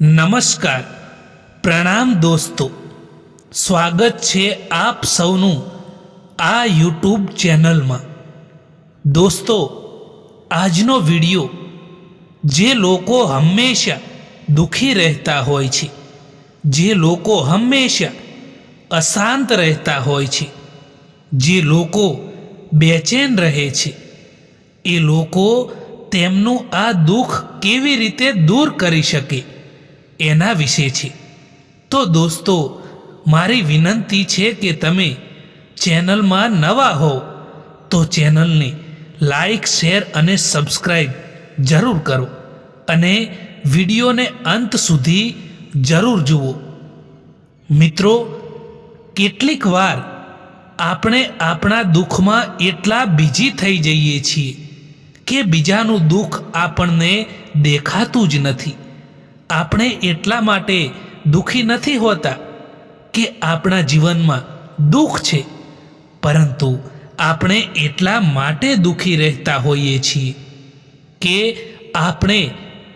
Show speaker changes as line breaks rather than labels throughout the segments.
નમસ્કાર. પ્રણામ દોસ્તો. સ્વાગત છે આપ સૌનું આ યુટ્યુબ ચેનલમાં. દોસ્તો, આજનો વિડિયો જે લોકો હંમેશા દુઃખી રહેતા હોય છે, જે લોકો હંમેશા અશાંત રહેતા હોય છે, જે લોકો બેચેન રહે છે, એ લોકો તેમનું આ દુઃખ કેવી રીતે દૂર કરી શકે? એના વિશે છે. તો દોસ્તો, મારી વિનંતી છે કે તમે ચેનલમાં નવા હો, તો ચેનલને લાઈક, શેર અને સબસ્ક્રાઈબ જરૂર કરો અને વિડીયોને અંત સુધી જરૂર જુઓ. મિત્રો, કેટલીક વાર આપણે આપણા દુઃખમાં એટલા બીજી થઈ જઈએ છીએ કે બીજાનું દુઃખ આપણને દેખાતું જ નથી. આપણે એટલા માટે દુઃખી નથી હોતા કે આપણા જીવનમાં દુઃખ છે. પરંતુ આપણે એટલા માટે દુઃખી રહેતા હોઈએ છીએ કે આપણે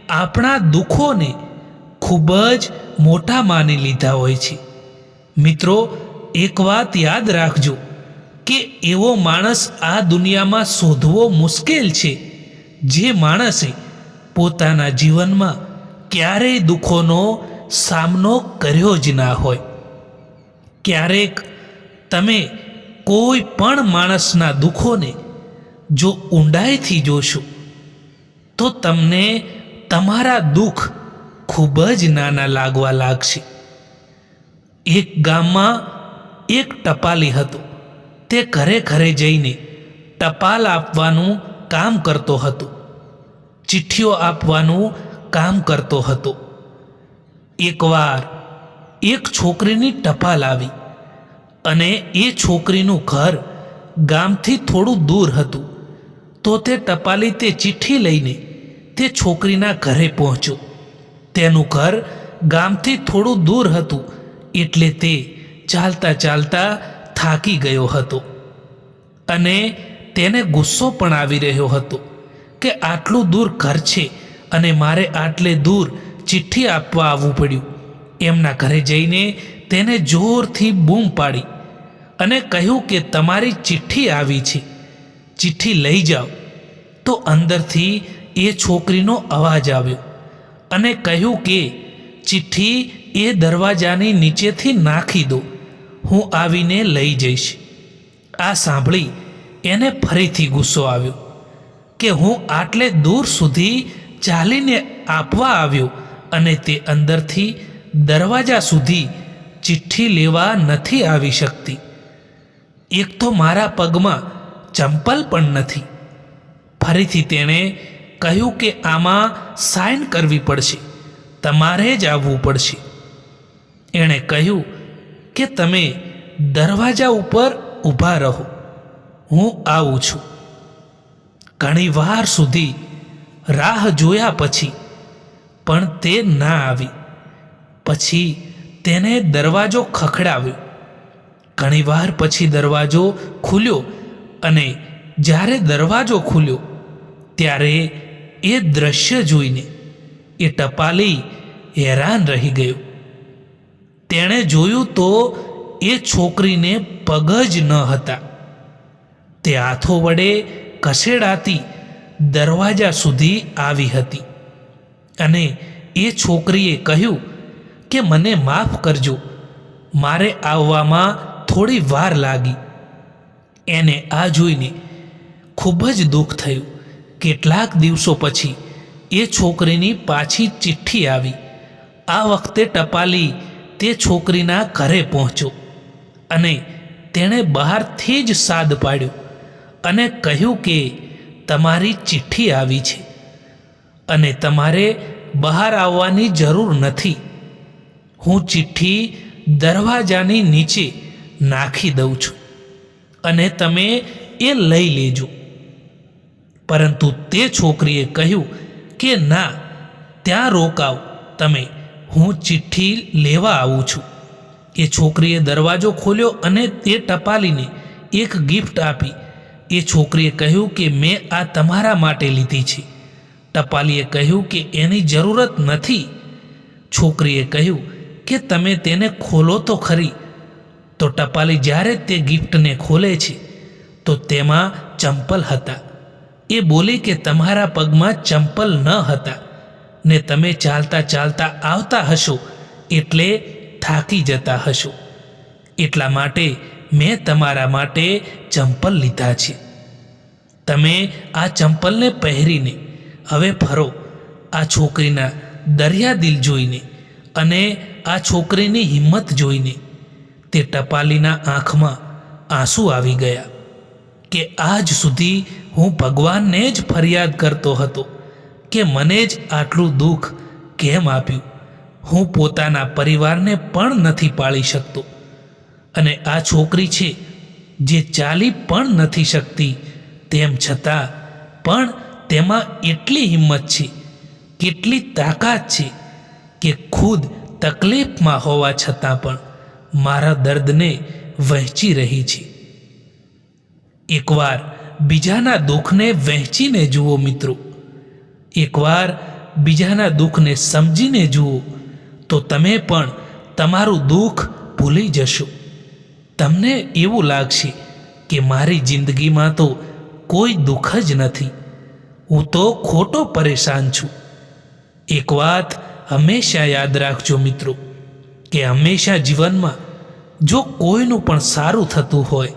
આપણા દુઃખોને ખૂબ જ મોટા માની લીધા હોય છે. મિત્રો, એક વાત યાદ રાખજો કે એવો માણસ આ દુનિયામાં શોધવો મુશ્કેલ છે. જે માણસે પોતાના જીવનમાં ક્યારેય દુઃખોનો સામનો કર્યો જ ના હોય. ક્યારેક તમે કોઈ પણ માણસના દુઃખોને જો ઊંડાઈથી જોશો, તો તમને તમારા દુઃખ ખૂબ જ નાના લાગવા લાગશે. એક ગામમાં એક ટપાલી હતો. તે ઘરે ઘરે જઈને ટપાલ આપવાનું કામ કરતો હતો. ચિઠ્ઠીઓ આપવાનું કામ કરતો હતો. એકવાર એક છોકરીની ટપાલ આવી અને એ છોકરીનું ઘર ગામથી થોડું દૂર હતું. તો તે ટપાલી તે ચિઠ્ઠી લઈને તે છોકરીના ઘરે પહોંચ્યો. તેનું ઘર ગામથી થોડું દૂર હતું એટલે તે ચાલતા ચાલતા થાકી ગયો હતો અને તેને ગુસ્સો પણ આવી રહ્યો હતો કે આટલું દૂર ઘર છે અને મારે આટલે દૂર ચિઠ્ઠી આપવા આવવું પડ્યું. એમના ઘરે જઈને તેને જોરથી બૂમ પાડી અને કહ્યું કે તમારી ચિઠ્ઠી આવી છે. ચિઠ્ઠી લઈ જાઓ. તો અંદરથી એ છોકરીનો અવાજ આવ્યો અને કહ્યું કે, ચિઠ્ઠી એ દરવાજાની નીચેથી નાખી દો. હું આવીને લઈ જઈશ. આ સાંભળી એને ફરીથી ગુસ્સો આવ્યો કે, હું આટલે દૂર સુધી ચાલીને આપવા આવ્યો અને તે અંદરથી દરવાજા સુધી ચિઠ્ઠી લેવા નથી આવી શકતી. એક તો મારા પગમાં ચંપલ પણ નથી. ફરીથી તેણે કહ્યું કે આમાં સાઇન કરવી પડશે, તમારે જ આવવું પડશે. એણે કહ્યું કે તમે દરવાજા ઉપર ઊભા રહો, હું આવું છું. ઘણી વાર સુધી રાહ જોયા પછી, પણ તે ના આવી. પછી તેને દરવાજો ખખડાવ્યો. ઘણીવાર પછી દરવાજો ખુલ્યો અને જ્યારે દરવાજો ખુલ્યો, ત્યારે એ દ્રશ્ય જોઈને એ ટપાલી હેરાન રહી ગયો. તેણે જોયું તો એ છોકરીને પગ જ ન હતા. તે હાથો વડે ખસેડાતી દરવાજા સુધી આવી હતી. અને એ છોકરીએ કહ્યું કે, મને માફ કરજો. મારે આવવામાં થોડી વાર લાગી. એને આ જોઈને ખૂબ જ દુઃખ થયું. કેટલાક દિવસો પછી એ છોકરીની પાછી ચિઠ્ઠી આવી. આ વખતે ટપાલી તે છોકરીના ઘરે પહોંચ્યો અને તેણે બહારથી જ સાદ પાડ્યો અને કહ્યું કે તમારી ચિઠ્ઠી આવી છે અને તમારે બહાર આવવાની જરૂર નથી. હું ચિઠ્ઠી દરવાજાની નીચે નાખી દઉં છું અને તમે એ લઈ લેજો. પરંતુ તે છોકરીએ કહ્યું કે ના, ત્યાં રોકાવ, તમે, હું ચિઠ્ઠી લેવા આવું છું. એ છોકરીએ દરવાજો ખોલ્યો અને તે ટપાલીને એક ગિફ્ટ આપી એ છોકરીએ કહ્યું કે મેં આ તમારા માટે લીધી છે. ટપાલીએ કહ્યું કે એની જરૂરત નથી. છોકરીએ કહ્યું કે તમે તેને ખોલો તો ખરી. તો ટપાલી જ્યારે તે ગિફ્ટને ખોલે છે, તો તેમાં ચંપલ હતા. એ બોલી કે તમારા પગમાં ચંપલ ન હતા. ને તમે ચાલતા ચાલતા આવતા હશો, એટલે થાકી જતા હશો. એટલા માટે મેં તમારા માટે ચંપલ લીધા છે. તમે આ ચંપલને પહેરીને હવે ફરો. આ છોકરીના દરિયા દિલ જોઈને અને આ છોકરીની હિંમત જોઈને તે ટપાલીના આંખમાં આંસુ આવી ગયા કે આજ સુધી હું ભગવાનને જ ફરિયાદ કરતો હતો કે મને જ આટલું દુઃખ કેમ આપ્યું? હું પોતાના પરિવારને પણ નથી પાળી શકતો. અને આ છોકરી છે જે ચાલી પણ નથી શકતી. તેમ છતાં પણ તેમાં એટલી હિંમત છે, કેટલી તાકાત છે કે ખુદ તકલીફમાં હોવા છતાં પણ મારા દર્દને વહેંચી રહી છે. એકવાર બીજાના દુઃખને વહેંચીને જુઓ મિત્રો. એકવાર બીજાના દુઃખને સમજીને જુઓ, તો તમે પણ તમારું દુઃખ ભૂલી જશો. તમને એવું લાગશે કે મારી જિંદગીમાં તો કોઈ દુઃખ જ નથી. હું તો ખોટો પરેશાન છું. એક વાત હંમેશા યાદ રાખજો મિત્રો, કે હંમેશા જીવનમાં જો કોઈનું પણ સારું થતું હોય,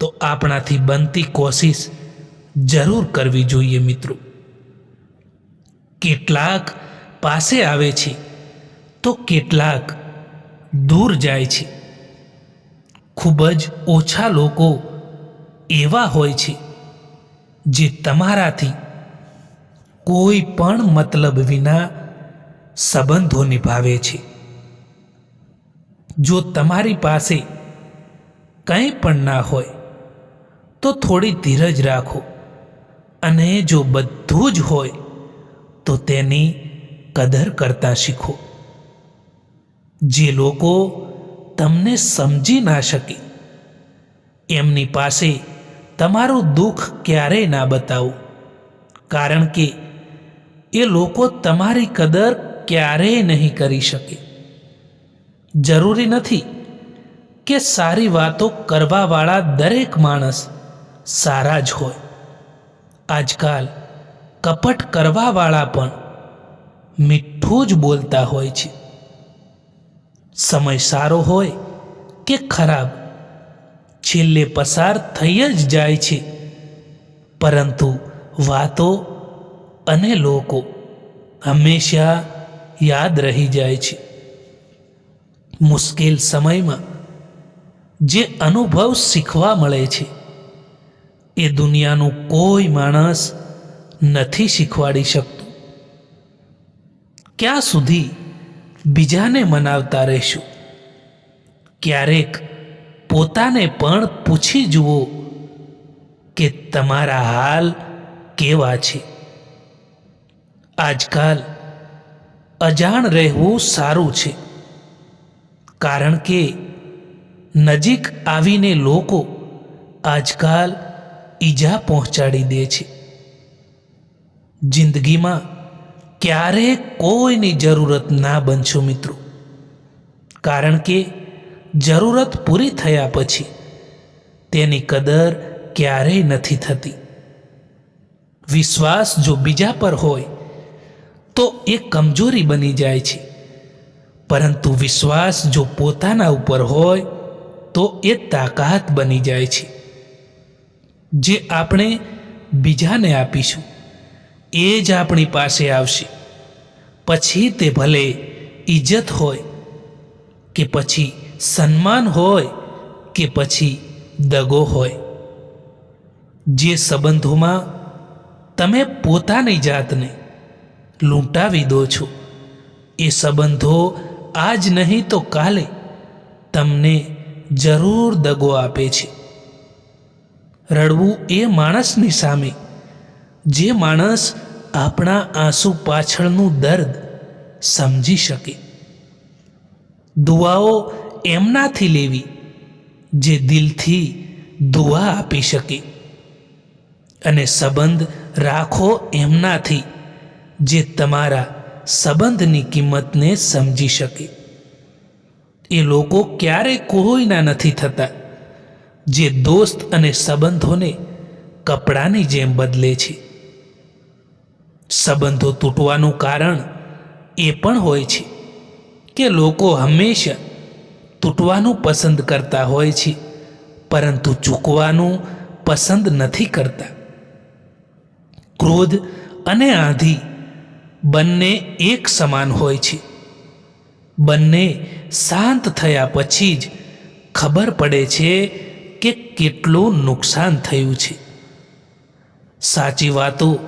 તો આપણાથી બનતી કોશિશ જરૂર કરવી જોઈએ મિત્રો. કેટલાક પાસે આવે છે, તો કેટલાક દૂર જાય છે. ખૂબ જ ઓછા લોકો એવા હોય છે જે તમારાથી કોઈ પણ મતલબ વિના સંબંધો નિભાવે છે. જો તમારી પાસે કંઈ પણ ના હોય, તો થોડી ધીરજ રાખો અને જો બધું જ હોય, તો તેની કદર કરતા શીખો. જે લોકો તમને સમજી ના શકે. એમની પાસે તમારું દુઃખ ક્યારેય ના બતાવો. કારણ કે એ લોકો તમારી કદર ક્યારેય નહીં કરી શકે. જરૂરી નથી કે સારી વાતો કરવાવાળા દરેક માણસ સારા જ હોય. આજકાલ કપટ કરવાવાળા પણ મીઠું જ બોલતા હોય છે. સમય સારો હોય કે ખરાબ, છેલ્લે પસાર થઈ જ જાય છે. પરંતુ વાતો અને લોકો હંમેશા યાદ રહી જાય છે. મુશ્કેલ સમયમાં જે અનુભવ શીખવા મળે છે, એ દુનિયાનું કોઈ માણસ નથી શીખવાડી શકતું. ક્યાં સુધી બીજાને મનાવતા રહેશું. ક્યારેક પોતાને પણ પૂછી જુઓ કે તમારા હાલ કેવા છે. આજકાલ અજાણ રહેવું સારું છે. કારણ કે નજીક આવીને લોકો આજકાલ ઈજા પહોંચાડી દે છે. જિંદગીમાં ક્યારેય કોઈની જરૂરત ના બનશો મિત્રો? કારણ કે જરૂરત પૂરી થયા પછી તેની કદર ક્યારેય નથી થતી. વિશ્વાસ જો બીજા પર હોય, તો એ કમજોરી બની જાય છે. પરંતુ વિશ્વાસ જો પોતાના ઉપર હોય, તો એ તાકાત બની જાય છે, જે આપણે બીજાને આપીશું. એ જ આપણી પાસે આવશે. પછી તે ભલે ઇજ્જત હોય, કે પછી સન્માન હોય, કે પછી દગો હોય. જે સંબંધોમાં તમે પોતાની જાતને લૂંટાવી દો છો, એ સંબંધો આજ નહીં તો કાલે તમને જરૂર દગો આપે છે. રડવું એ માણસની સામે. જે માણસ આપણા આંસુ પાછળનું દર્દ સમજી શકે. દુઆઓ એમનાથી લેવી જે દિલથી દુઆ આપી શકે. અને સંબંધ રાખો એમનાથી જે તમારા સંબંધની કિંમતને સમજી શકે. એ લોકો ક્યારેય કોઈના નથી થતા જે દોસ્ત અને સંબંધોને કપડાની જેમ બદલે છે. સંબંધો તૂટવાનું કારણ એ પણ હોય છે કે લોકો હંમેશા તૂટવાનું પસંદ કરતા હોય છે, પરંતુ ચૂકવાનું પસંદ નથી કરતા. ક્રોધ અને આંધી બંને એક સમાન હોય છે. બંને શાંત થયા પછી જ ખબર પડે છે કે કેટલું નુકસાન થયું છે. સાચી વાતો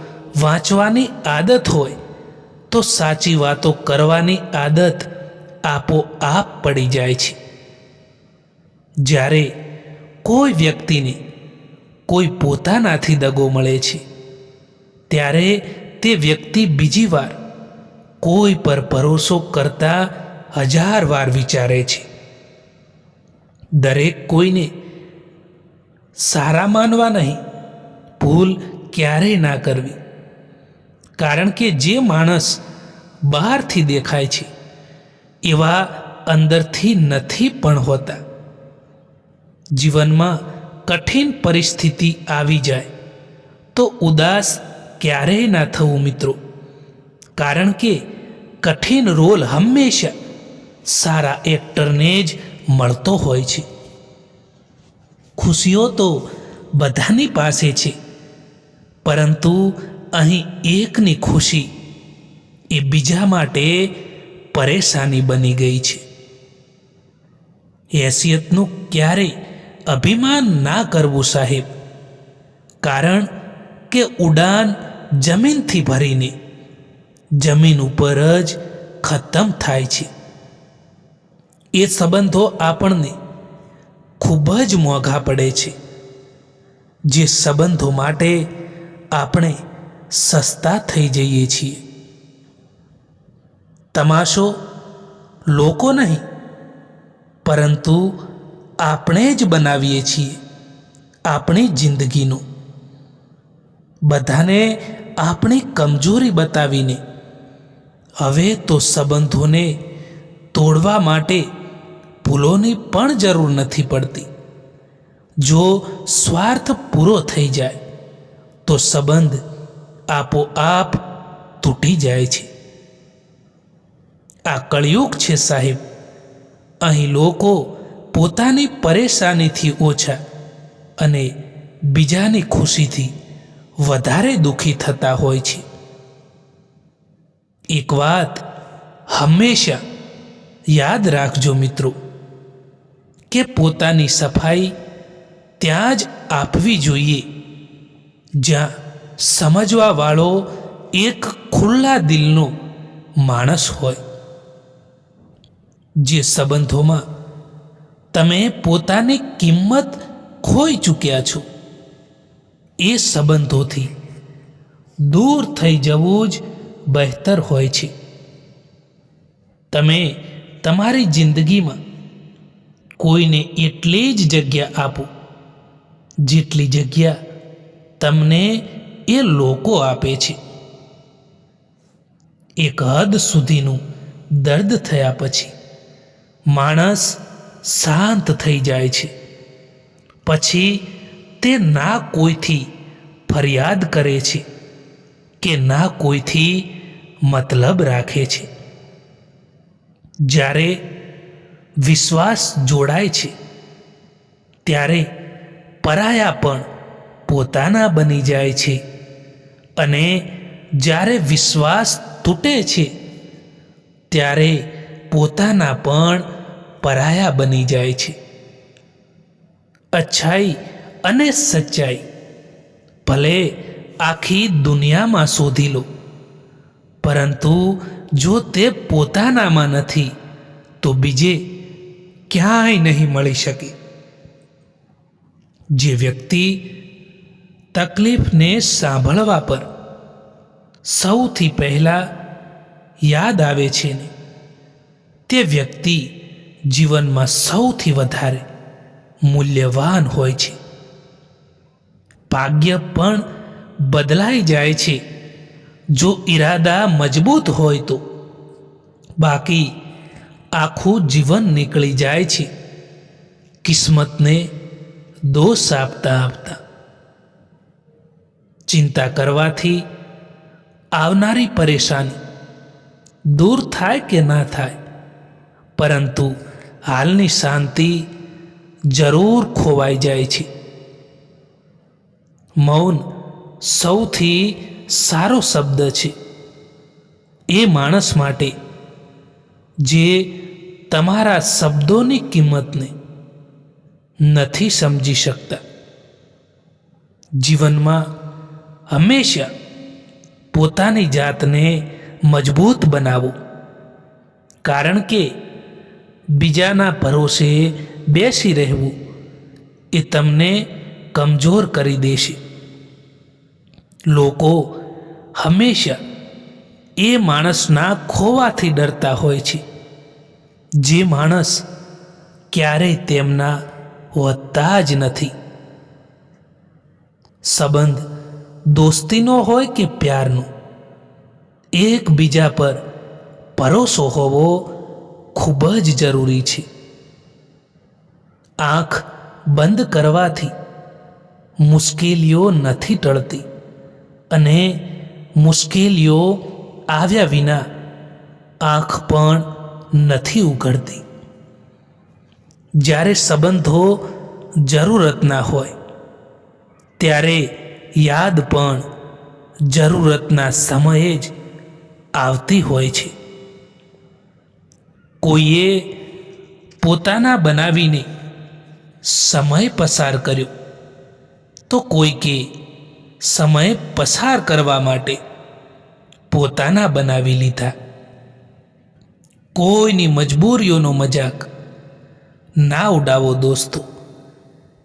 વાંચવાની આદત હોય, તો સાચી વાતો કરવાની આદત આપોઆપ પડી જાય છે. જ્યારે કોઈ વ્યક્તિને કોઈ પોતાનાથી દગો મળે છે, ત્યારે તે વ્યક્તિ બીજી વાર કોઈ પર ભરોસો કરતા હજાર વાર વિચારે છે. દરેક કોઈને સારા માનવા નહીં, ભૂલ ક્યારેય ના કરવી. કારણ કે જે માણસ બહારથી દેખાય છે, એવા અંદરથી નથી પણ હોતા. જીવનમાં કઠિન પરિસ્થિતિ આવી જાય, તો ઉદાસ ક્યારેય ના થવું મિત્રો. કારણ કે કઠિન રોલ હંમેશા સારા એક્ટરને જ મળતો હોય છે. ખુશીઓ તો બધાની પાસે છે, પરંતુ અહીં એકની ખુશી એ બીજા માટે પરેશાની બની ગઈ છે. હેસિયતનું ક્યારેય અભિમાન ના કરવું સાહેબ, કારણ કે ઉડાન જમીનથી ભરીને જમીન ઉપર જ ખતમ થાય છે. એ સંબંધો આપણને ખૂબ જ મોંઘા પડે છે, જે સંબંધો માટે આપણે સસ્તા થઈ જઈએ છીએ. તમાશો લોકો નહીં, પરંતુ આપણે જ બનાવીએ છીએ આપણી જિંદગીનો. બધાને આપણી કમજોરી બતાવીને, હવે તો સંબંધોને તોડવા માટે ભૂલોની પણ જરૂર નથી પડતી. જો સ્વાર્થ પૂરો થઈ જાય, તો સંબંધ આપોઆપ તૂટી જાય છે. આ કળયુગ છે સાહેબ. અહીં લોકો પોતાની પરેશાનીથી ઓછા અને બીજાની ખુશીથી વધારે દુઃખી થતા હોય છે. એક વાત હંમેશા યાદ રાખજો મિત્રો, કે પોતાની સફાઈ ત્યાં જ આપવી જોઈએ, જ્યાં સમજવાવાળો એક ખુલ્લા દિલનો માણસ હોય. જે સંબંધોમાં તમે પોતાની કિંમત ખોઈ ચૂક્યા છો, એ સંબંધોથી દૂર થઈ જવું જ બહેતર હોય છે. તમે તમારી જિંદગીમાં કોઈને એટલી જ જગ્યા આપો, જેટલી જગ્યા તમને એ લોકો આપે છે. એક હદ સુધીનું દર્દ થયા પછી માણસ શાંત થઈ જાય છે. પછી તે ના કોઈથી ફરિયાદ કરે છે કે ના કોઈથી મતલબ રાખે છે. જ્યારે વિશ્વાસ જોડાય છે, ત્યારે પરાયા પણ પોતાના બની જાય છે. અને જ્યારે વિશ્વાસ તૂટે છે, ત્યારે પોતાના પણ પરાયા બની જાય છે. અચ્છાઈ અને સચ્ચાઈ, ભલે આખી દુનિયામાં શોધી લો, પરંતુ જો તે પોતાનામાં નથી, તો બીજે ક્યાંય નહીં મળી શકે. જે વ્યક્તિ તકલીફને સાંભળવા પર સૌથી પહેલાં યાદ આવે છે ને, તે વ્યક્તિ જીવનમાં સૌથી વધારે મૂલ્યવાન હોય છે. ભાગ્ય પણ બદલાઈ જાય છે. જો ઈરાદા મજબૂત હોય તો બાકી આખું જીવન નીકળી જાય છે. કિસ્મતને દોષ આપતા આપતા ચિંતા કરવાથી આવનારી પરેશાની દૂર થાય કે ના થાય, પરંતુ હાલની શાંતિ જરૂર ખોવાઈ જાય છે. મૌન સૌથી સારો શબ્દ છે. એ માણસ માટે જે તમારા શબ્દોની કિંમતને નથી સમજી શકતા. જીવનમાં હંમેશા પોતાની જાતને મજબૂત બનાવો. કારણ કે બીજાના ભરોસે બેસી રહેવું એ તમને કમજોર કરી દેશે. લોકો હંમેશા એ માણસના ખોવાથી ડરતા હોય છે. જે માણસ ક્યારેય તેમના વધતા જ નથી. સંબંધ દોસ્તીનો હોય કે પ્યારનો? એકબીજા પર ભરોસો હોવો ખૂબ જ જરૂરી છે. આંખ બંધ કરવાથી મુશ્કેલીઓ નથી ટળતી અને મુશ્કેલીઓ આવ્યા વિના આંખ પણ નથી ઉઘડતી. જ્યારે સંબંધો જરૂરતના હોય, ત્યારે યાદ પણ જરૂરતના સમયે જ આવતી હોય છે. કોઈએ પોતાના બનાવીને સમય પસાર કર્યો તો કોઈકે સમય પસાર કરવા માટે પોતાના બનાવી લીધા. કોઈની મજબૂરીઓનો મજાક ના ઉડાવો દોસ્તો,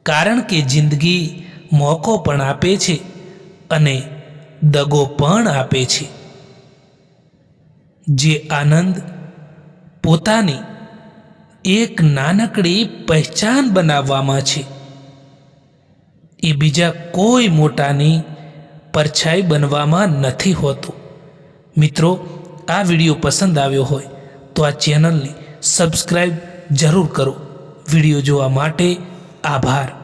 કારણ કે જિંદગી મોકો પણ આપે છે. અને દગો પણ આપે છે. જે આનંદ પોતાની એક નાનકડી પહેચાન બનાવવામાં છે. એ બીજા કોઈ મોટાની પરછાઈ બનવામાં નથી હોતું. મિત્રો, આ વીડિયો પસંદ આવ્યો હોય તો આ ચેનલને સબસ્ક્રાઈબ જરૂર કરો. વીડિયો જોવા માટે આભાર.